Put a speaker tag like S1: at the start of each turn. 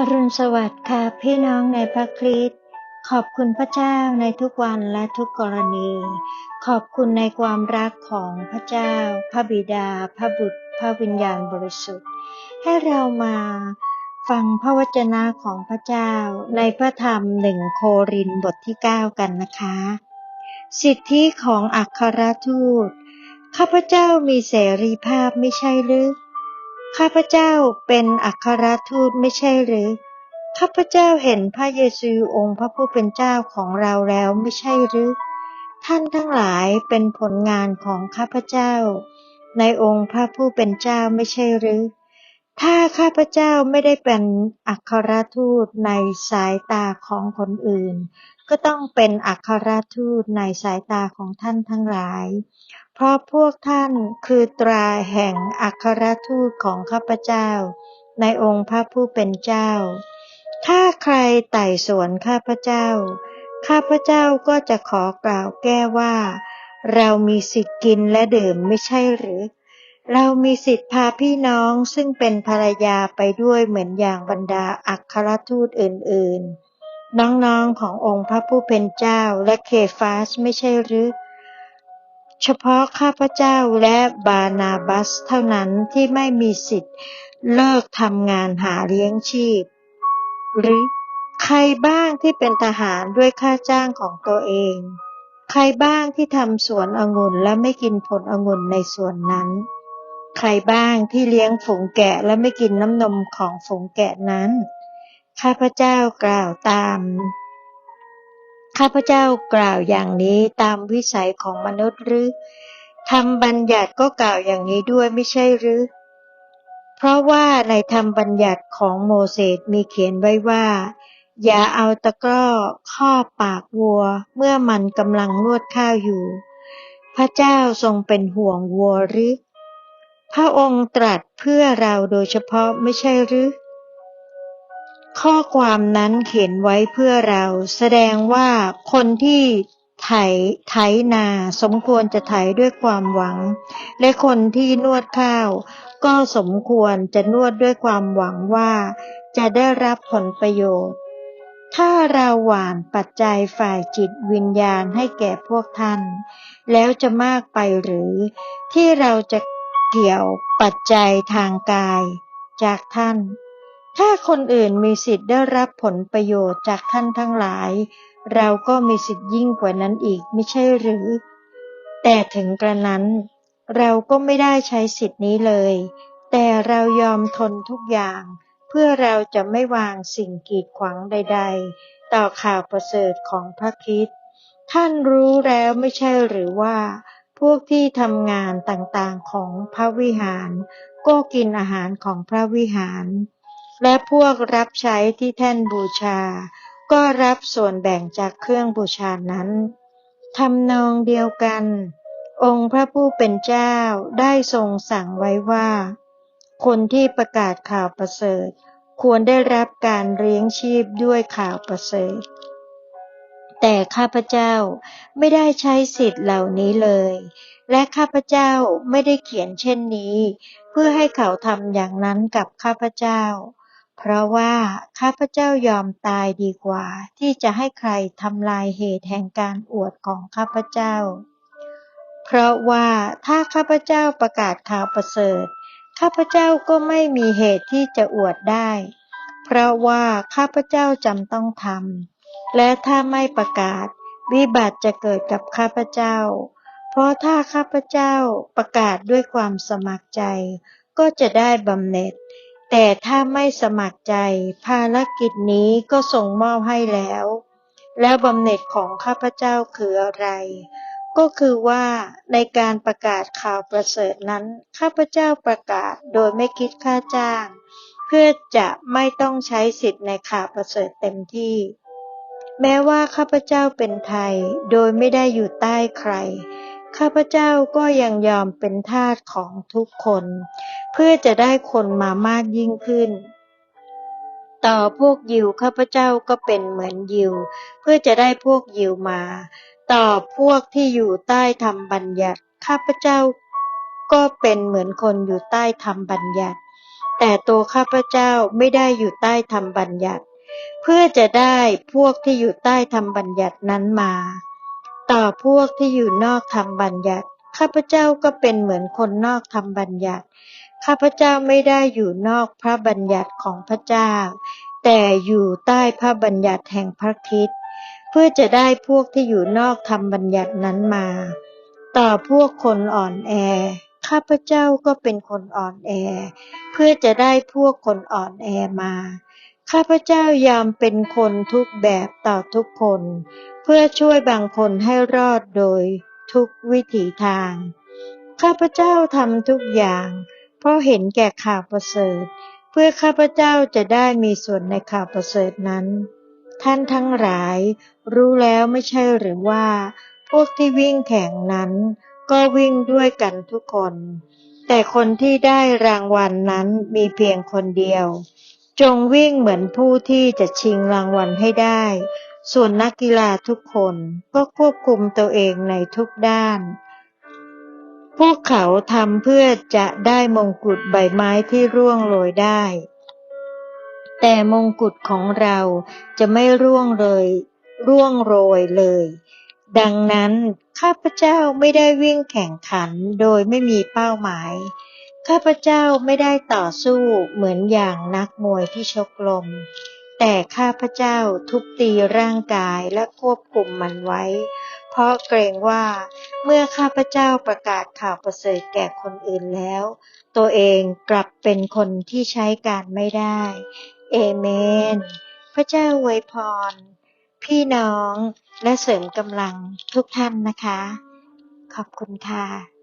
S1: อรุณสวัสดิ์ค่ะพี่น้องในพระคริสต์ขอบคุณพระเจ้าในทุกวันและทุกกรณี ขอบคุณในความรักของพระเจ้า พระบิดา พระบุตร พระวิญญาณบริสุทธิ์ ให้เรามาฟังพระวจนะของพระเจ้าในพระธรรมหนึ่งโครินบทที่ 9 กันนะคะ สิทธิของอัครทูต ข้าพเจ้ามีเสรีภาพไม่ใช่หรือ ข้าพเจ้าเป็นอัครทูตไม่ใช่หรือ ข้าพเจ้าเห็นพระเยซูองค์พระผู้เป็นเจ้าของเราแล้วไม่ใช่หรือ ท่านทั้งหลายเป็นผลงานของข้าพเจ้า ในองค์พระผู้เป็นเจ้าไม่ใช่หรือ ถ้าข้าพเจ้าไม่ได้เป็นอัครทูตในสายตาของคนอื่น ก็ต้องเป็นอัครทูตในสายตาของท่านทั้งหลาย เพราะพวกท่านคือตราแห่งอัครทูตของข้าพเจ้า ในองค์พระผู้เป็นเจ้า ถ้าใครไต่สวนข้าพเจ้า ข้าพเจ้าก็จะขอกล่าวแก้ว่า เรามีสิทธิ์กินและดื่มไม่ใช่หรือ เรามีสิทธิ์พาพี่น้องซึ่งเป็นภรรยาไปด้วยเหมือนอย่างบรรดาอัครทูตอื่น ๆ น้องๆขององค์พระผู้เป็นเจ้าและเคฟาสไม่ใช่หรือ เฉพาะข้าพเจ้าและบานาบัสเท่านั้นที่ไม่มีสิทธิ์เลิกทำงานหาเลี้ยงชีพ หรือใครบ้างที่เป็นทหารด้วยค่าจ้างของตัวเอง ใครบ้างที่ทำสวนองุ่นและไม่กินผลองุ่นในสวนนั้น ใครบ้างที่เลี้ยงฝูงแกะและไม่กินน้ำนมของฝูงแกะนั้น ข้าพเจ้ากล่าวตาม ข้าพเจ้ากล่าวอย่างนี้ตามวิสัยของมนุษย์หรือทำบัญญัติก็กล่าวอย่างนี้ด้วยไม่ใช่หรือ เพราะว่าในธรรมบัญญัติของโมเสสมีเขียนไว้ว่า อย่าเอาตะกร้อครอปากวัว เมื่อมันกำลังนวดข้าวอยู่ พระเจ้าทรงเป็นห่วงวัวหรือ พระองค์ตรัสเพื่อเราโดยเฉพาะไม่ใช่หรือ ข้อความนั้นเขียนไว้เพื่อเรา แสดงว่าคนที่ไถไถนา สมควรจะไถด้วยความหวัง และคนที่นวดข้าว ก็สมควรจะนวดด้วยความหวังว่า จะได้รับผลประโยชน์ ถ้าเราหวานปัจจัยฝ่ายจิตวิญญาณให้แก่พวกท่าน แล้วจะมากไปหรือ ที่เราจะเกี่ยวปัจจัยทางกาย จากท่าน ถ้าคนอื่นมีสิทธิ์ได้รับผลประโยชน์จากท่านทั้งหลาย เราก็มีสิทธิ์ยิ่งกว่านั้นอีกไม่ใช่หรือ แต่ถึงกระนั้น เราก็ไม่ได้ใช้สิทธิ์นี้เลย แต่เรายอมทนทุกอย่าง เพื่อเราจะไม่วางสิ่งกีดขวางใด ๆ ต่อข่าวประเสริฐของพระคริสต์ท่านรู้แล้วไม่ใช่หรือว่า พวกที่ทำงานต่างๆของพระวิหาร ก็กินอาหารของพระวิหาร และพวกรับใช้ที่แท่นบูชา ก็รับส่วนแบ่งจากเครื่องบูชานั้นทำนองเดียวกัน องค์พระผู้เป็นเจ้าได้ทรงสั่งไว้ว่า คนที่ประกาศข่าวประเสริฐ ควรได้รับการเลี้ยงชีพด้วยข่าวประเสริฐ แต่ข้าพเจ้าไม่ได้ใช้สิทธิ์เหล่านี้เลย และข้าพเจ้าไม่ได้เขียนเช่นนี้ เพื่อให้เขาทำอย่างนั้นกับข้าพเจ้า เพราะว่าข้าพเจ้ายอมตายดีกว่า ที่จะให้ใครทำลายเหตุแห่งการอวดของข้าพเจ้า เพราะว่าถ้าข้าพเจ้าประกาศข่าวประเสริฐ ข้าพเจ้าก็ไม่มีเหตุที่จะอวดได้ เพราะว่าข้าพเจ้าจำต้องทำและถ้าไม่ประกาศ วิบัติจะเกิดกับข้าพเจ้า เพราะถ้าข้าพเจ้าประกาศด้วยความสมัครใจ ก็จะได้บำเหน็จ แต่ถ้าไม่สมัครใจ ภารกิจนี้ก็ส่งมอบให้แล้ว แล้วบำเหน็จของข้าพเจ้าคืออะไร ก็คือว่าในการประกาศข่าวประเสริฐนั้น ข้าพเจ้าประกาศโดยไม่คิดค่าจ้าง เพื่อจะไม่ต้องใช้สิทธิ์ในข่าวประเสริฐเต็มที่ แม้ว่าข้าพเจ้าเป็นไทย โดยไม่ได้อยู่ใต้ใคร ข้าพเจ้าก็ยังยอมเป็นทาสของทุกคน เพื่อจะได้คนมามากยิ่งขึ้น ต่อพวกยิวข้าพเจ้าก็เป็นเหมือนยิว เพื่อจะได้พวกยิวมา ต่อพวกที่อยู่ใต้ธรรมบัญญัติข้าพเจ้าก็เป็นเหมือนคนอยู่ใต้ธรรมบัญญัติ แต่ตัวข้าพเจ้าไม่ได้อยู่ใต้ธรรมบัญญัติ เพื่อจะได้พวกที่อยู่ใต้ธรรมบัญญัตินั้นมา ต่อพวกที่อยู่นอกธรรมบัญญัติ ข้าพเจ้าก็เป็นเหมือนคนนอกธรรมบัญญัติ ข้าพเจ้าไม่ได้อยู่นอกพระบัญญัติของพระเจ้า แต่อยู่ใต้พระบัญญัติแห่งพระคริสต์เพื่อจะได้พวกที่อยู่นอกธรรมบัญญัตินั้นมา ต่อพวกคนอ่อนแอ ข้าพเจ้าก็เป็นคนอ่อนแอ เพื่อจะได้พวกคนอ่อนแอมา ข้าพเจ้ายอมเป็นคนทุกแบบต่อทุกคน เพื่อช่วยบางคนให้รอดโดยทุกวิถีทาง ข้าพเจ้าทำทุกอย่าง เพราะเห็นแก่ข่าวประเสริฐ เพื่อข้าพเจ้าจะได้มีส่วนในข่าวประเสริฐนั้น ท่านทั้งหลาย รู้แล้วไม่ใช่หรือว่า พวกที่วิ่งแข่งนั้น ก็วิ่งด้วยกันทุกคน แต่คนที่ได้รางวัลนนั้นมีเพียงคนเดียว จงวิ่งเหมือนผู้ที่จะชิงรางวัลให้ได้ ส่วนนักกีฬาทุกคนก็ควบคุมตัวเองในทุกด้าน พวกเขาทำเพื่อจะได้มงกุฎใบไม้ที่ร่วงโรยได้ แต่มงกุฎของเราจะไม่ร่วงเลยร่วงโรยเลย ดังนั้นข้าพเจ้าไม่ได้วิ่งแข่งขันโดยไม่มีเป้าหมาย ข้าพเจ้าไม่ได้ต่อสู้เหมือนอย่างนักมวยที่ชกลม แต่ข้าพเจ้าทุบตีร่างกายและควบคุมมันไว้ เพราะเกรงว่าเมื่อข้าพเจ้าประกาศข่าวประเสริฐแก่คนอื่นแล้ว ตัวเองกลับเป็นคนที่ใช้การไม่ได้ เอเมน พระเจ้าอวยพร พี่น้องและเสริมกำลังทุกท่านนะคะ ขอบคุณค่ะ